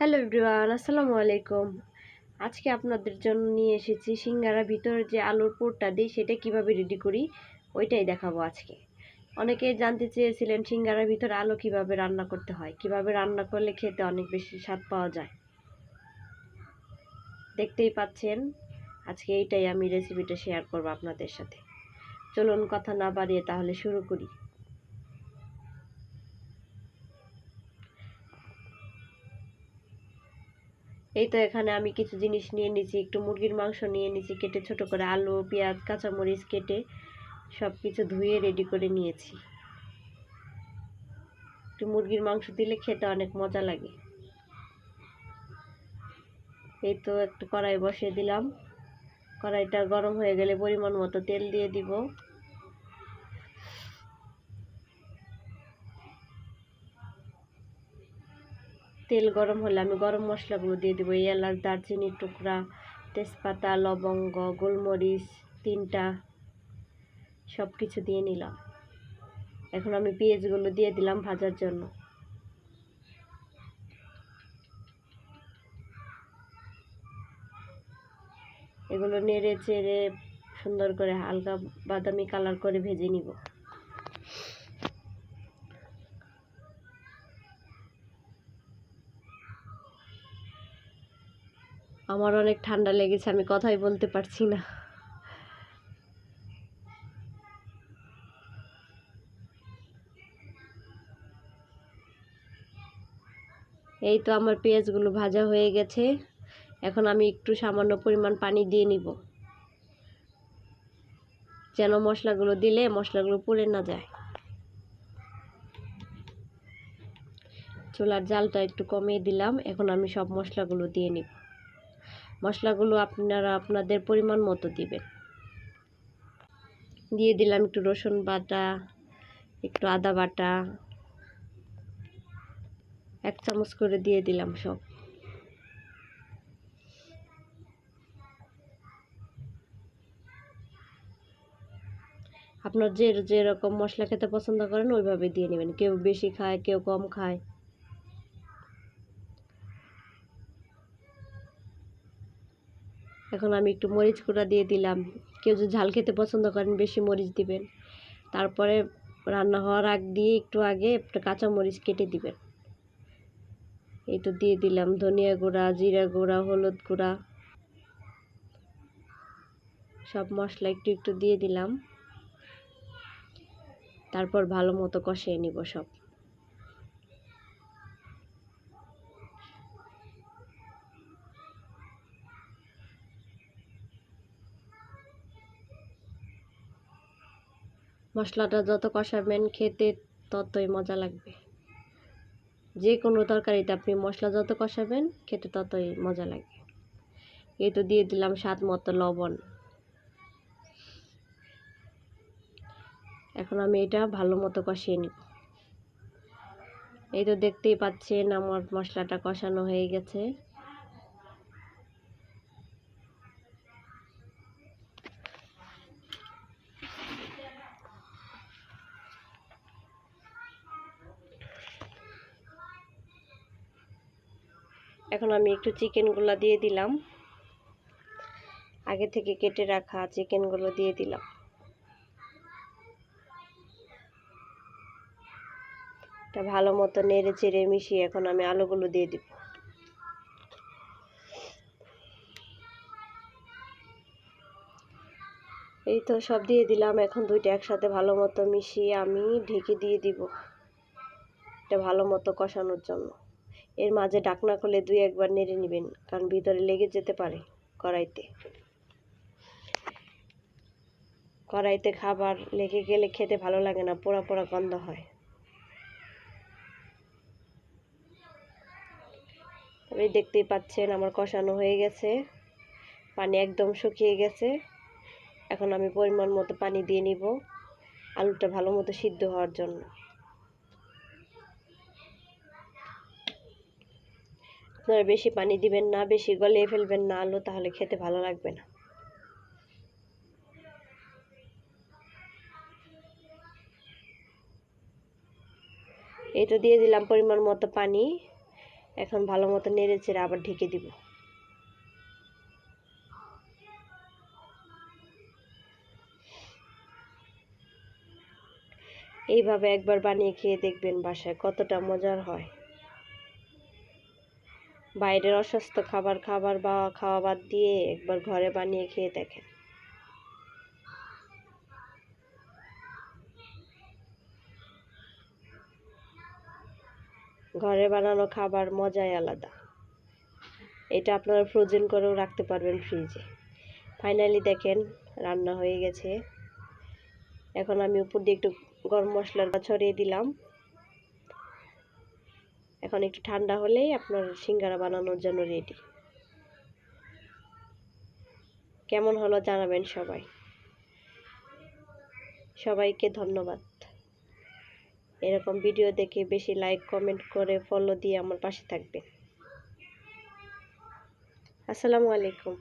Hello everyone, আসসালামু আলাইকুম। আজকে আপনাদের জন্য নিয়ে এসেছি সিঙ্গারা ভিতরে যে আলুর পুরটা দিই, সেটা কীভাবে রেডি করি, ওইটাই দেখাবো আজকে। অনেকে জানতে চেয়েছিলেন সিঙ্গারার ভিতরে আলু কীভাবে রান্না করতে হয়, কীভাবে রান্না করলে খেতে অনেক বেশি স্বাদ পাওয়া যায়। দেখতেই পাচ্ছেন, আজকে এইটাই আমি রেসিপিটা শেয়ার করব আপনাদের সাথে। চলুন কথা না বাড়িয়ে তাহলে শুরু করি। এই তো এখানে আমি কিছু জিনিস নিয়ে নিয়েছি একটু মুরগির মাংস নিয়ে নিয়েছি কেটে ছোট করে আলু, পেঁয়াজ, কাঁচামরিচ কেটে সব কিছু ধুয়ে রেডি করে নিয়েছি। একটু মুরগির মাংস দিলে খেতে অনেক মজা লাগে। এই তো একটু কড়াই বসিয়ে দিলাম। কড়াইটা গরম হয়ে গেলে পরিমাণ মতো তেল দিয়ে দিব। তেল গরম হলে আমি গরম মশলাগুলো দিয়ে দেবো। এলাচ দারচিনির টুকরা, তেজপাতা, লবঙ্গ, গোলমরিচ তিনটা সব কিছু দিয়ে নিলাম। এখন আমি পেঁয়াজগুলো দিয়ে দিলাম ভাজার জন্য। এগুলো নেড়ে চেড়ে সুন্দর করে হালকা বাদামি কালার করে ভেজে নিব। আমার অনেক ঠান্ডা লেগেছে, আমি কথাই বলতে পারছি না। এই তো আমার পেঁয়াজগুলো ভাজা হয়ে গেছে। এখন আমি একটু সামান্য পরিমাণ পানি দিয়ে নিব। যেন মশলাগুলো দিলে মশলাগুলো পুড়ে না যায়। চুলার জালটা একটু কমিয়ে দিলাম, এখন আমি সব মশলাগুলো দিয়ে নিব। মশলাগুলো আপনারা আপনাদের পরিমাণ মতো দিবেন। দিয়ে দিলাম একটু রসুন বাটা, একটু আদা বাটা, এক চামচ করে দিয়ে দিলাম সব। আপনার যে যেরকম মশলা খেতে পছন্দ করেন ওইভাবে দিয়ে নেবেন। কেউ বেশি খায়, কেউ কম খায়। এখন আমি একটু মরিচ গুঁড়া দিয়ে দিলাম। কেউ যদি ঝাল খেতে পছন্দ করেন, বেশি মরিচ দিবেন। তারপরে রান্না হওয়ার আগ দিয়ে একটু আগে একটা কাঁচা মরিচ কেটে দিবেন। এই তো দিয়ে দিলাম। ধনিয়া গুঁড়া, জিরা গুঁড়া, হলুদ গুঁড়া। সব মশলা একটু একটু দিয়ে দিলাম। তারপর ভালো মতো কষিয়ে নিব সব। মশলাটা যত কষাবেন খেতে ততই মজা লাগবে। যে কোনো তরকারিতে আপনি মশলা যত কষাবেন, খেতে ততই মজা লাগবে এই তো দিয়ে দিলাম স্বাদ মতো লবণ। এখন আমি এটা ভালো মতো কষিয়ে নিব। এই তো দেখতেই পাচ্ছেন আমার মশলাটা কষানো হয়ে গেছে। এখন আমি একটু চিকেনগুলো দিয়ে দিলাম। আগে থেকে কেটে রাখা চিকেনগুলো দিয়ে দিলাম। ভালো মতো নেড়ে চেড়ে মিশিয়ে এখন আমি আলুগুলো দিয়ে দিব। এই তো সব দিয়ে দিলাম। এখন দুইটা একসাথে ভালো মতো মিশিয়ে আমি ঢেকে দিয়ে দিব। এটা ভালো মতো কষানোর জন্য। এর মাঝে ডাকনা খুলে দুই একবার নেড়ে নেবেন, কারণ ভিতরে লেগে যেতে পারে কড়াইতে। কড়াইতে খাবার লেগে গেলে খেতে ভালো লাগে না, পোড়া পোড়া গন্ধ হয়। তবে দেখতেই পাচ্ছেন আমার কষানো হয়ে গেছে, পানি একদম শুকিয়ে গেছে। এখন আমি পরিমাণ মতো পানি দিয়ে নিব, আলুটা ভালো মতো সিদ্ধ হওয়ার জন্য। আপনারা বেশি পানি দিবেন না, বেশি গলিয়ে ফেলবেন না আলু, তাহলে খেতে ভালো লাগবে না। এই তো দিয়ে দিলাম পরিমাণ মতো পানি। এখন ভালো মতো নেড়ে চেড়ে আবার ঢেকে দিব। এইভাবে একবার বানিয়ে খেয়ে দেখবেন বাসায় কতটা মজার হয়। বাইরের অস্বাস্থ্য খাবার খাবার বা খাওয়া বাদ দিয়ে একবার ঘরে বানিয়ে খেয়ে দেখেন। ঘরে বানানো খাবার মজাই আলাদা। এটা আপনারা ফ্রোজেন করেও রাখতে পারবেন ফ্রিজে। ফাইনালি দেখেন, রান্না হয়ে গেছে। এখন আমি উপর দিয়ে একটু গরম মশলার ছড়িয়ে দিলাম। এখন একটু ঠান্ডা হলেই আপনার সিঙ্গারা বানানোর জন্য রেডি কেমন হলো জানাবেন সবাই। সবাইকে ধন্যবাদ। এরকম ভিডিও দেখে বেশি লাইক কমেন্ট করে ফলো দিয়ে আমার পাশে থাকবেন। আসসালামু আলাইকুম।